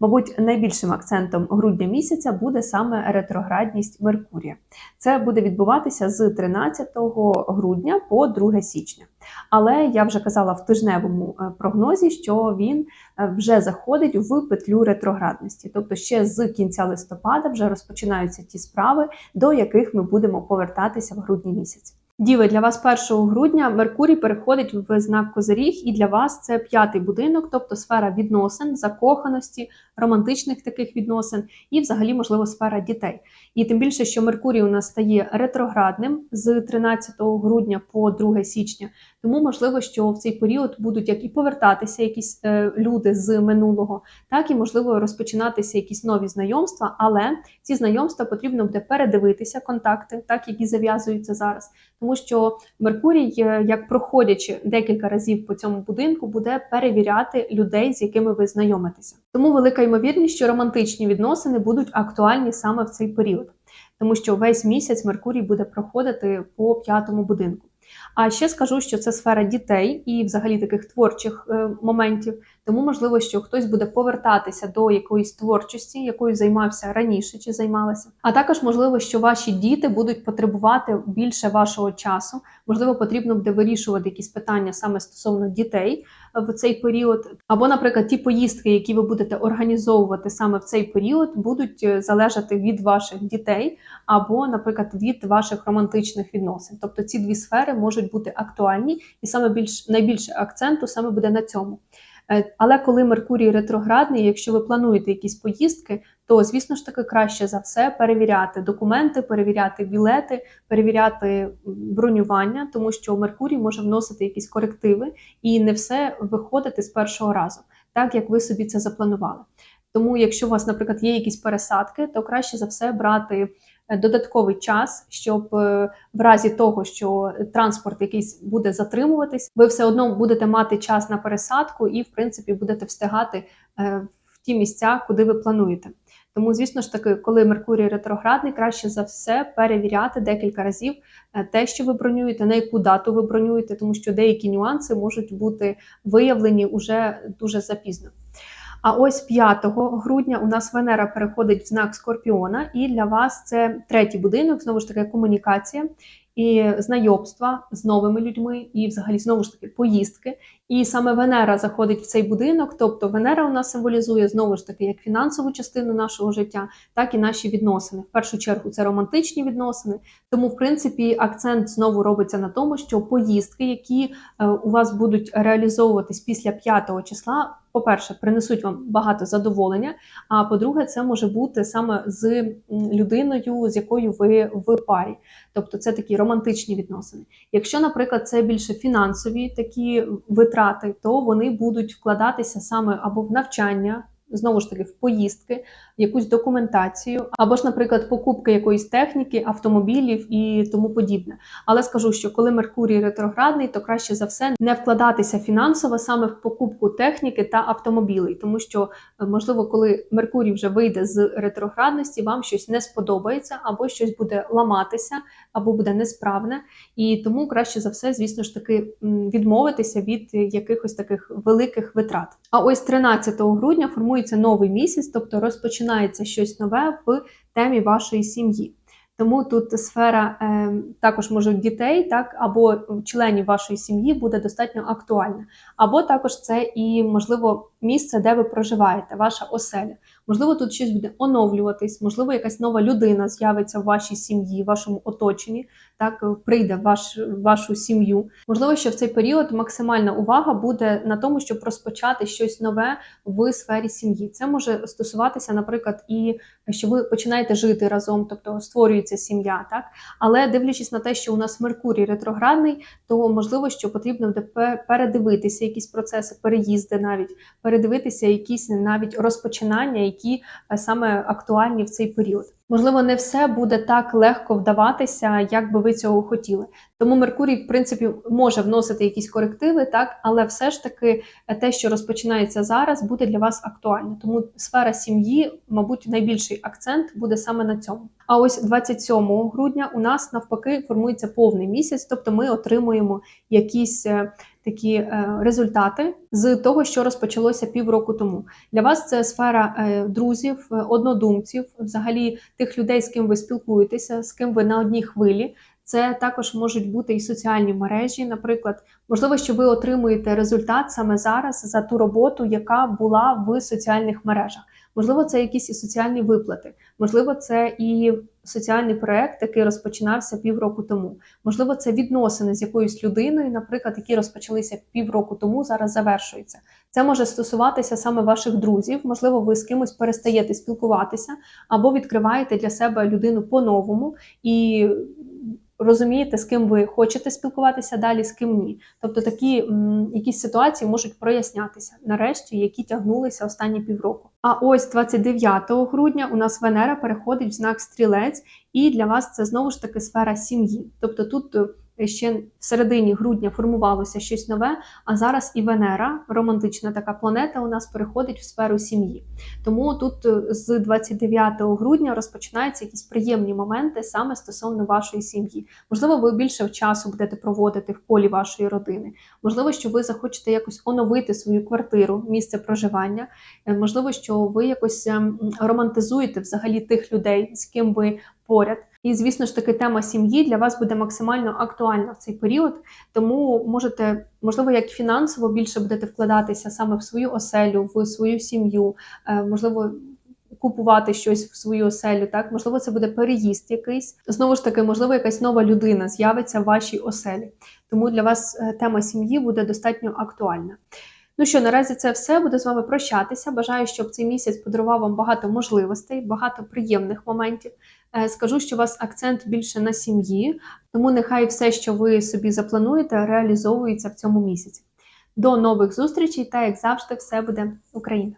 Мабуть, найбільшим акцентом грудня місяця буде саме ретроградність Меркурія. Це буде відбуватися з 13 грудня по 2 січня. Але я вже казала в тижневому е, прогнозі, що він е, вже заходить в петлю ретроградності. Тобто ще з кінця листопада вже розпочинаються ті справи, до яких ми будемо повертатися в грудні місяці. Діви, для вас 1 грудня Меркурій переходить в знак Козиріг, і для вас це п'ятий будинок, тобто сфера відносин, закоханості, романтичних таких відносин і, взагалі, можливо, сфера дітей. І тим більше, що Меркурій у нас стає ретроградним з 13 грудня по 2 січня. Тому можливо, що в цей період будуть як і повертатися якісь е, люди з минулого, так і можливо розпочинатися якісь нові знайомства. Але ці знайомства потрібно буде передивитися контакти, так які зав'язуються зараз, тому що Меркурій, е, як проходячи декілька разів по цьому будинку, буде перевіряти людей, з якими ви знайомитеся. Тому велика ймовірність, що романтичні відносини будуть актуальні саме в цей період, тому що весь місяць Меркурій буде проходити по п'ятому будинку. А ще скажу, що це сфера дітей і, взагалі, таких творчих е, моментів. Тому можливо, що хтось буде повертатися до якоїсь творчості, якою займався раніше чи займалася. А також можливо, що ваші діти будуть потребувати більше вашого часу. Можливо, потрібно буде вирішувати якісь питання саме стосовно дітей в цей період. Або, наприклад, ті поїздки, які ви будете організовувати саме в цей період, будуть е, залежати від ваших дітей, або, наприклад, від ваших романтичних відносин. Тобто ці дві сфери можуть бути актуальні, і саме більш найбільше акценту саме буде на цьому. Е, Але коли Меркурій ретроградний, якщо ви плануєте якісь поїздки, то звісно ж таки краще за все перевіряти документи, перевіряти білети, перевіряти бронювання, тому що Меркурій може вносити якісь корективи і не все виходити з першого разу, так як ви собі це запланували. Тому, якщо у вас, наприклад, є якісь пересадки, то краще за все брати додатковий час, щоб е, в разі того, що транспорт якийсь буде затримуватись, ви все одно будете мати час на пересадку і, в принципі, будете встигати е, в ті місця, куди ви плануєте. Тому, звісно ж таки, коли Меркурій ретроградний, краще за все перевіряти декілька разів е, те, що ви бронюєте, на яку дату ви бронюєте, тому що деякі нюанси можуть бути виявлені уже дуже запізно. А ось 5 грудня у нас Венера переходить в знак Скорпіона, і для вас це третій будинок, знову ж таки, комунікація і знайомства з новими людьми, і взагалі знову ж таки поїздки. І саме Венера заходить в цей будинок. Тобто Венера у нас символізує знову ж таки як фінансову частину нашого життя, так і наші відносини. В першу чергу це романтичні відносини. Тому, в принципі, акцент знову робиться на тому, що поїздки, які е, у вас будуть реалізовуватись після 5 числа, по-перше, принесуть вам багато задоволення. А по-друге, це може бути саме з людиною, з якою ви в парі. Тобто це такі романтичні відносини. Якщо, наприклад, це більше фінансові такі витрати, то вони будуть вкладатися саме або в навчання. Знову ж таки, в поїздки, в якусь документацію, або ж, наприклад, покупки якоїсь техніки, автомобілів і тому подібне. Але скажу, що коли Меркурій ретроградний, то краще за все не вкладатися фінансово саме в покупку техніки та автомобілей, тому що е, можливо, коли Меркурій вже вийде з ретроградності, вам щось не сподобається, або щось буде ламатися, або буде несправне. І тому краще за все, звісно ж таки, відмовитися від якихось таких великих витрат. А ось 13 грудня формується новий місяць, тобто розпочинається щось нове в темі вашої сім'ї. Тому тут сфера е, також може дітей, так або членів вашої сім'ї буде достатньо актуальна. Або також це і можливо місце, де ви проживаєте, ваша оселя. Можливо, тут щось буде оновлюватись, можливо, якась нова людина з'явиться в вашій сім'ї, в вашому оточенні. так прийде в ваш вашу сім'ю. Можливо, що в цей період максимальна увага буде на тому, щоб розпочати щось нове в сфері сім'ї. Це може стосуватися, наприклад, і що ви починаєте жити разом, тобто створюється сім'я, так але дивлячись на те, що у нас Меркурій ретроградний, то можливо, що потрібно буде передивитися якісь процеси, переїзди, навіть передивитися якісь навіть розпочинання, які е, саме актуальні в цей період. Можливо, не все буде так легко вдаватися, як би ви цього хотіли. Тому Меркурій, в принципі, може вносити якісь корективи, так, але все ж таки е, те, що розпочинається зараз, буде для вас актуально. Тому сфера сім'ї, мабуть, найбільший акцент буде саме на цьому. А ось 27 грудня у нас навпаки формується повний місяць, тобто ми отримуємо якісь е, такі е, результати з того, що розпочалося півроку тому. Для вас це сфера е, друзів, е, однодумців, взагалі тих людей, з ким ви спілкуєтеся, з ким ви на одній хвилі. Це також можуть бути і соціальні мережі, наприклад, можливо, що ви отримуєте результат саме зараз за ту роботу, яка була в соціальних мережах. Можливо, це якісь і соціальні виплати, можливо, це і соціальний проект, який розпочинався півроку тому. Можливо, це відносини з якоюсь людиною, наприклад, які розпочалися півроку тому, зараз завершуються. Це може стосуватися саме ваших друзів. Можливо, ви з кимось перестаєте спілкуватися або відкриваєте для себе людину по-новому і розумієте, з ким ви хочете спілкуватися далі, з ким ні. Тобто такі м, якісь ситуації можуть прояснятися нарешті, які тягнулися останні півроку. А ось 29 грудня у нас Венера переходить в знак стрілець, і для вас це знову ж таки сфера сім'ї. Тобто тут е, ще в середині грудня формувалося щось нове, а зараз і Венера, романтична така планета, у нас переходить в сферу сім'ї. Тому тут е, з 29 грудня розпочинаються якісь приємні моменти саме стосовно вашої сім'ї. Можливо, ви більше часу будете проводити в колі вашої родини. Можливо, що ви захочете якось оновити свою квартиру, місце проживання. Е, Можливо, що ви якось ем, романтизуєте взагалі тих людей, з ким ви поряд. І, звісно ж таки, тема сім'ї для вас буде максимально актуальна в цей період, тому можете, можливо, як фінансово більше будете вкладатися саме в свою оселю, в свою сім'ю, е, можливо. Купувати щось в свою оселю, так можливо, це буде переїзд якийсь. Знову ж таки, можливо, якась нова людина з'явиться в вашій оселі. Тому для вас е, тема сім'ї буде достатньо актуальна. Ну що, наразі це все. Буду з вами прощатися. Бажаю, щоб цей місяць подарував вам багато можливостей, багато приємних моментів. Е, Скажу, що у вас акцент більше на сім'ї, тому нехай все, що ви собі заплануєте, реалізовується в цьому місяці. До нових зустрічей та як завжди, все буде Україна!